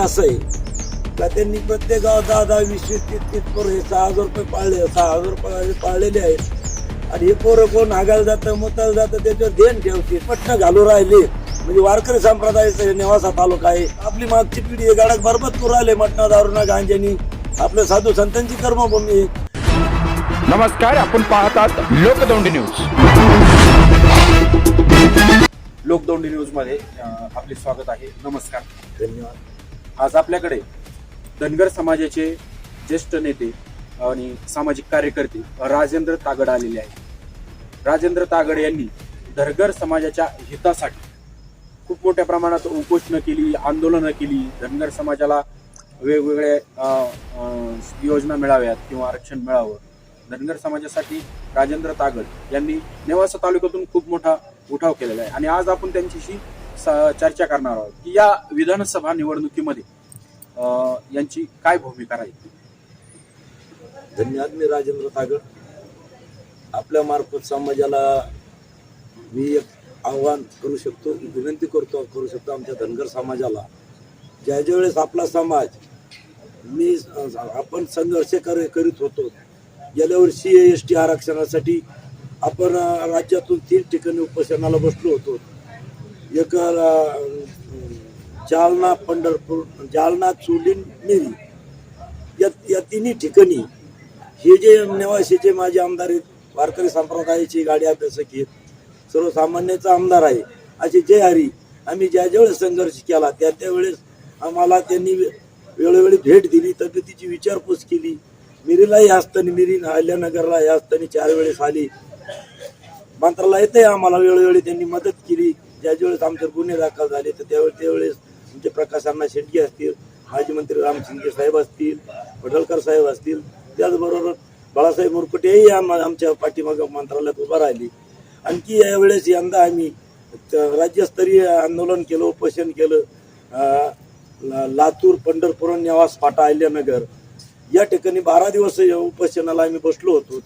असा आहे. का त्यांनी प्रत्येक गावात दहा दहा वीस वीस तीस तीस पोरं हे सहा हजार रुपये पाळले सहा हजार रुपये पाळलेले आहेत. आणि हे पोरं कोण? आगायला जातं मुताला जातं त्याच्यावर देण ठेवते. पट्ट घालू राहिले. म्हणजे वारकरी संप्रदायाचा हे नेवासा तालुका आहे. आपली मागची पिढी हे गाडक बरबाद करू राहिले मटणा दारुणा गांजानी आपल्या साधू संतांची कर्मभूमी आहे. नमस्कार आपण पाहतात लोकदौंडी न्यूज. लोकदौंडी न्यूजमध्ये अं, आपले स्वागत आहे. नमस्कार. धन्यवाद. आज आपल्याकडे धनगर समाजाचे ज्येष्ठ नेते आणि सामाजिक कार्यकर्ते राजेंद्र तागड आलेले आहेत. राजेंद्र तागड यांनी धनगर समाजाच्या हितासाठी खूप मोठ्या प्रमाणात उपोषणं केली आंदोलनं केली. धनगर समाजाला वेगवेगळ्या योजना मिळाव्यात किंवा आरक्षण मिळावं. धनगर समाजासाठी राजेंद्र तागड यांनी नेवासा तालुक्यातून खूप मोठा उठाव केलेला आहे. आणि आज आपण त्यांच्याशी चर्चा करणार आहोत की या विधानसभा निवडणुकीमध्ये यांची काय भूमिका राहील? धन्यवाद मी राजेंद्र तागड. आपल्या मार्फत समाजाला मी एक आव्हान करू शकतो विनंती करतो करू शकतो आमच्या धनगर समाजाला. ज्या ज्या वेळेस आपला समाज मी आपण संघर्ष कर करीत होतो गेल्या वर्षी एस टी आरक्षणासाठी आपण राज्यातून तीन ठिकाणी उपोषणाला बसलो होतो. एक जालना पंढरपूर जालना चुलीन मिरी या या तिन्ही ठिकाणी हे जे नेवासीचे माझे आमदार आहेत वारकरी संप्रदायाची गाडी अभ्यासक आहेत सर्वसामान्याचा आमदार आहे असे जय हरी आम्ही ज्या ज्यावेळेस संघर्ष केला त्या त्यावेळेस आम्हाला त्यांनी वेळोवेळी भेट दिली तब्येतीची विचारपूस केली. मिरीलाही असताना मिरी अहिल्यानगरला या असताना चार वेळेस आली. मंत्रालयातही आम्हाला वेळोवेळी त्यांनी मदत केली. ज्या ज्यावेळेस आमच्यावर गुन्हे दाखल झाले तर त्यावेळेस त्यावेळेस आमचे प्रकाश अण्णा शेट्टी असतील माजी मंत्री राम शिंदे साहेब असतील पडळकर साहेब असतील त्याचबरोबर बाळासाहेब मुरकुटेही आम आमच्या पाठीमागं मंत्रालयात उभा राहिली. आणखी यावेळेस यंदा आम्ही राज्यस्तरीय आंदोलन केलं उपोषण केलं. लातूर पंढरपूर नेवास फाटा अहिल्यानगर. या ठिकाणी बारा दिवस उपोषणाला आम्ही बसलो होतो.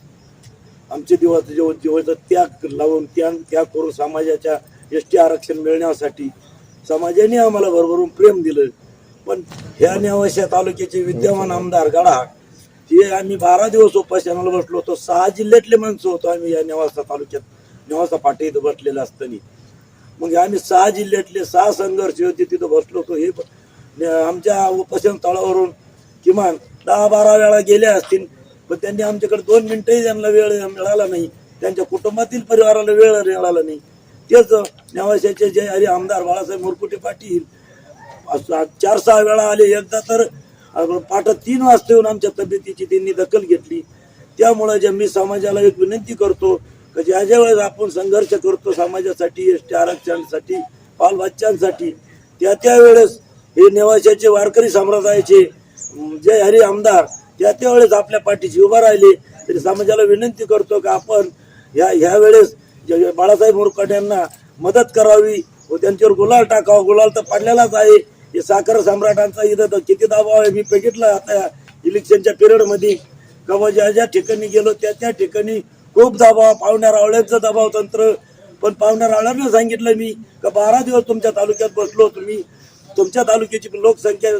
आमचे दिवस जेव जेवढा त्याग लावून त्याग त्याग करून समाजाच्या एस टी आरक्षण मिळण्यासाठी समाजाने आम्हाला भरभरून प्रेम दिलं. पण ह्या नेवाशा तालुक्याचे विद्यमान आमदार गडा हे आम्ही बारा दिवस उपासनाला बसलो होतो. सहा जिल्ह्यातले माणसं होतो आम्ही या नेवासा तालुक्यात. नेवासा पाठी इथं बसलेलं असताना. मग आम्ही सहा जिल्ह्यातले सहा संघर्ष होते तिथं बसलो होतो. हे आमच्या उपासन तळावरून किमान दहा बारा वेळा गेले असतील. पण त्यांनी आमच्याकडे दोन मिनिटंही त्यांना वेळ मिळाला नाही. त्यांच्या कुटुंबातील परिवाराला वेळ मिळाला नाही. तेच नेवाशाचे जे हरी आमदार बाळासाहेब मुरकुटे पाटील असं चार सहा वेळा आले एकदा तर पाठ तीन वाजता येऊन आमच्या तब्येतीची त्यांनी दखल घेतली. त्यामुळे जे मी समाजाला एक विनंती करतो की ज्या ज्या वेळेस आपण संघर्ष करतो समाजासाठी एस टी आरक्षणासाठी बालबच्चांसाठी त्या त्या वेळेस हे नेवाशाचे वारकरी संप्रदायाचे जे जय हरी आमदार त्या त्या वेळेस आपल्या पाठीशी उभा राहिले. तरी समाजाला विनंती करतो की आपण ह्या ह्या वेळेस बाळासाहेब मोरकट यांना मदत करावी व त्यांच्यावर गुलाल टाकावा. गुलाल तर पडलेलाच आहे. हे साखर सम्राटांचा इथं तर किती दाबाव आहे. मी बघितलं आता इलेक्शनच्या पिरियडमध्ये. किंवा ज्या ज्या ठिकाणी गेलो त्या त्या ठिकाणी खूप दबाव. पाहुण्या रावळ्यांचं दबाव तंत्र. पण पाहुण्या रावळ्यांना सांगितलं मी का बारा दिवस तुमच्या तालुक्यात बसलो तुम्ही. तुमच्या तालुक्याची लोकसंख्या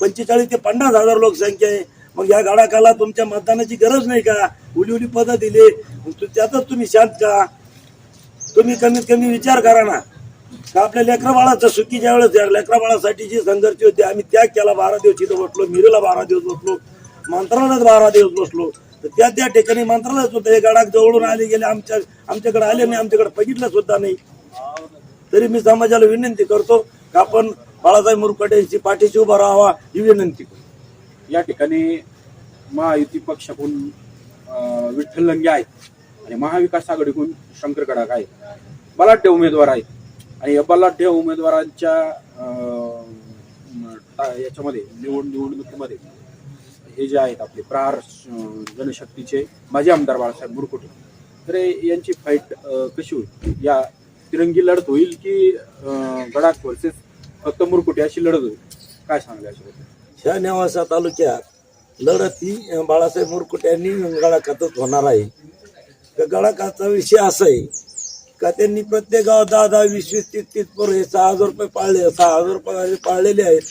पंचेचाळीस ते पन्नास हजार लोकसंख्या आहे. मग या गाडाखाला तुमच्या मतदानाची गरज नाही का? उली उली पदं दिले. त्यातच तुम्ही शांत का? तुम्ही कमीत कमी विचार करा ना. का आपल्या लेकरा बाळाचं सुखी ज्या वेळेस लेकरा बाळासाठी जी संघर्ष होती आम्ही त्याग केला बारा दिवस इथं बसलो मिरूला बारा दिवस बसलो मंत्रालयात बारा दिवस बसलो. तर त्या त्या ठिकाणी मंत्रालय सुद्धा हे गडाक जवळून आले गेले आमच्या आमच्याकडे आले नाही आमच्याकडे बघितलं सुद्धा नाही. तरी मी समाजाला विनंती करतो का आपण बाळासाहेब मुरकटे यांची पाठीशी उभा राहावा ही विनंती करतो. या ठिकाणी महायुती पक्षाकडून विठ्ठल लंगे आहेत. आणि महाविकास आघाडीकडून शंकर गडाख आहेत. बलाढ्य उमेदवार आहेत. आणि या बलाढ्य उमेदवारांच्या याच्यामध्ये निवड निवडणुकीमध्ये हे जे आहेत आपले प्रहार जनशक्तीचे माजी आमदार बाळासाहेब मुरकुटे. तर यांची फाईट कशी होईल? या तिरंगी लढत होईल की गडाक गडाख वर्सेस फक्त मुरकुटे अशी लढत होईल? काय सांगाल ह्या नेवासा तालुक्यात लढत ही बाळासाहेब मुरकुट यांनी गडाखातच होणार आहे. गडाखाचा विषय असा आहे का त्यांनी प्रत्येक गावात दहा दहा वीस वीस तीस तीस पोरं हे सहा हजार रुपये पाळले सहा हजार रुपये पाळलेले आहेत.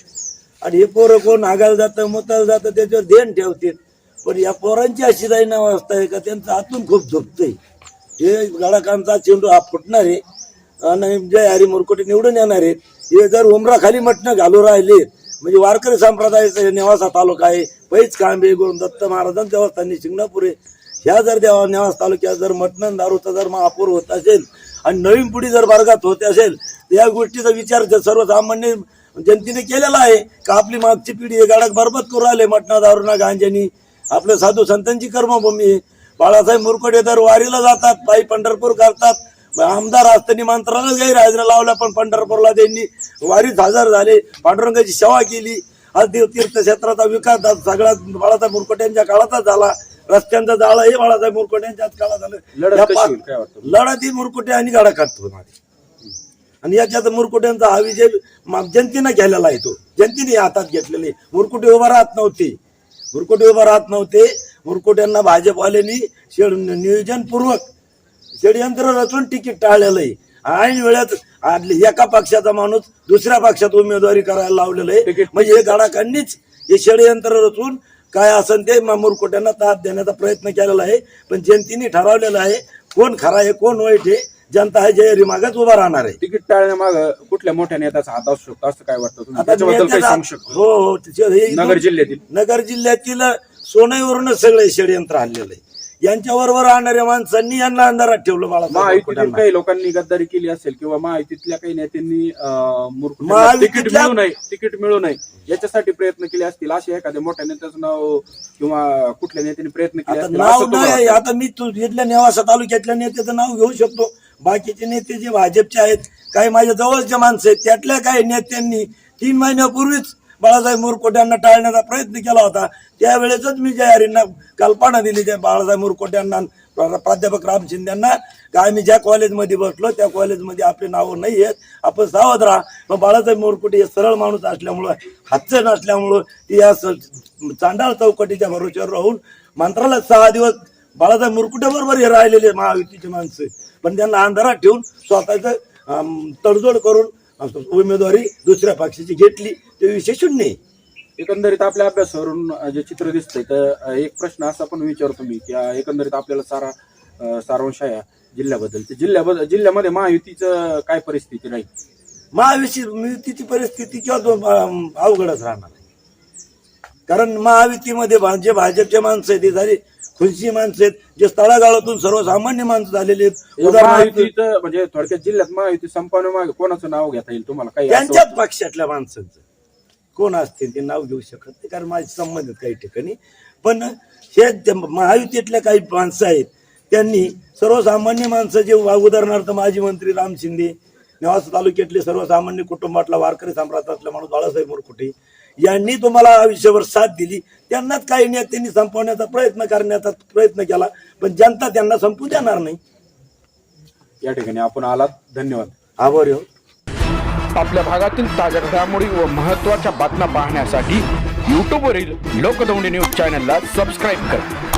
आणि हे पोरं कोण आगायला जातं मुतायला जातं त्याच्यावर ध्यान ठेवतील. पण या पोरांची अशी जाई नाव अवस्था आहे का त्यांचं आतून खूप झोपतंय. हे गडाकांचा चेंडू हा फुटणार आहे. आणि जय हरी मुरकोटे निवडून येणार आहेत हे जर उमराखाली मटणं घालू राहिले म्हणजे वारकरी संप्रदायाचा हे नेवासा तालुका आहे. पैच कांबे गुरु दत्त महाराजांच्या देवस्थानी शिंगणापूर आहे. ह्या जर देवा नेवास तालुक्यात जर मटणन दारूचा जर महापूर होत असेल आणि नवीन पिढी जर वर्गात होते असेल तर या गोष्टीचा विचार जर सर्वसामान्य जनतेने केलेला आहे. का आपली मागची पिढी हे गाडक बरबाद करू राहिले मटणा दारूना गांजेनी आपल्या साधू संतांची कर्मभूमी बाळासाहेब मुरकडे दर वारीला जातात पायी पंढरपूर करतात. आमदार असताना मंत्राला गैरहजेरी लावल्या पण पंढरपूरला त्यांनी वारीत हजर झाले पांडुरंगाची सेवा केली. आज देव तीर्थक्षेत्राचा विकास सगळा सगळ्यात बाळासाहेब मुरकोट्यांच्या काळातच झाला. रस्त्यांचं जाळं हे बाळासाहेब मुरकोट्यांच्याच काळात झालं लढत या ही मुरकुटे आणि गाडाकात होणार आणि याच्यात मुरकुट्यांचा हा विजय मा- जनतेनं केलेला आहे तो. जनतेने हातात घेतलेले. मुरकुटे उभा राहत नव्हते. मुरकुटे उभा राहत नव्हते. मुरकुट्यांना भाजपवाल्यांनी शेड नियोजनपूर्वक षडयंत्र रचून तिकीट टाळलेलं आहे. ऐन वेळात आदली एका पक्षाचा माणूस दुसऱ्या पक्षात उमेदवारी करायला लावलेलं आहे. म्हणजे हे गाडाकांनीच हे षडयंत्र रचून काय असेल ते मुरकुट्यांना ताप देण्याचा प्रयत्न केलेला आहे. पण जनतेने ठरवलेलं आहे कोण खरा आहे कोण वाईट आहे जनता आहे जय मागच उभा राहणार आहे. तिकीट टाळण्यामाग कुठल्या मोठ्या नेत्याचा हात असू शकतो असं काय वाटतं तुम्ही आता त्याच्याबद्दल काही नेत्याचा- सांगू शकतो? हो हो हे नगर जिल्ह्यातील. नगर जिल्ह्यातील सोनईवरूनच सगळे षडयंत्र आणलेलं आहे यांच्याबरोबर राहणाऱ्या माणसांनी यांना अंधारात ठेवलं महायुतीतील मुरकुट्यांना. काही लोकांनी गद्दारी केली असेल किंवा महायुतीतल्या काही नेत्यांनी अं, महायुतीतल्या- तिकीट मिळू नये तिकीट मिळू नये याच्यासाठी प्रयत्न केले असतील असे एखाद्या मोठ्या नेत्याचं नाव किंवा कुठल्या नेत्याने प्रयत्न केले आता असतील नाव असं तुम्हाला नाही वाटतं? आता मी तू इथल्या नेवासा तालुक्यातल्या नेत्याचं नाव घेऊ शकतो बाकीचे नेते जे भाजपचे आहेत काही माझ्या जवळचे माणसं आहेत त्यातल्या काही नेत्यांनी तीन महिन्यापूर्वीच बाळासाहेब मुरकोटे यांना टाळण्याचा प्रयत्न केला होता. त्यावेळेसच मी जयारींना कल्पना दिली त्या बाळासाहेब मुरकोटे यांना प्राध्यापक राम शिंदे यांना. का आम्ही ज्या कॉलेजमध्ये बसलो त्या कॉलेजमध्ये आपले नावं नाही आहेत. आपण सावध राहा. मग बाळासाहेब मुरकुटे हे सरळ माणूस असल्यामुळं हातचं नसल्यामुळं ती या स- चांडाळ चौकटीच्या भरोश्यावर राहून मंत्राला सहा दिवस बाळासाहेब मुरकुट्याबरोबर हे राहिलेले महायुतीचे माणसं. पण त्यांना अंधारात ठेवून स्वतःचं तडजोड करून उमेदवारी दुसऱ्या पक्षाची घेतली ते विषय शून्य आहे. एकंदरीत आपल्या अभ्यासावरून जे चित्र दिसतंय तर एक प्रश्न असा पण विचारतो मी की एकंदरीत आपल्याला सारा सारांश आहे या जिल्ह्याबद्दल जिल्ह्याबद्दल जिल्ह्यामध्ये महायुतीचं काय परिस्थिती राहील? महाविषयी युतीची परिस्थिती किंवा अवघडच राहणार आहे कारण महायुतीमध्ये जे भाजपचे माणसं आहेत ते झाली खुनशी माणसं आहेत जे तळागाळातून सर्वसामान्य माणसं झालेली आहेत. उदाहरणार्थ महायुतीचं म्हणजे थोडक्यात जिल्ह्यात महायुती संपवण्यामागे कोणाचं नाव घेता येईल तुम्हाला? काही असं त्यांच्याच पक्षातल्या माणसांचं. कोण असतील ते नाव घेऊ शकत नाही कारण माझे संबंध आहेत काही ठिकाणी. पण हे महायुतीतल्या काही माणसं आहेत त्यांनी सर्वसामान्य माणसं जे वा- उदाहरणार्थ माजी मंत्री राम शिंदे नेवासा तालुक्यातले सर्वसामान्य कुटुंबातला वारकरी सम्राटातला माणूस बाळासाहेब मुरकुटे यांनी तुम्हाला आयुष्यभर साथ दिली. त्यांनाच काही नेत्यांनी संपवण्याचा प्रयत्न करण्याचा प्रयत्न केला पण जनता त्यांना संपू देणार नाही. या ठिकाणी आपण आलात. धन्यवाद. आभारी हो आपल्या भागातील ताज्या घडामोडी व महत्त्वाच्या बातम्या पाहण्यासाठी यूट्यूबवरील लोकदौंडी न्यूज चॅनलला सबस्क्राईब करा.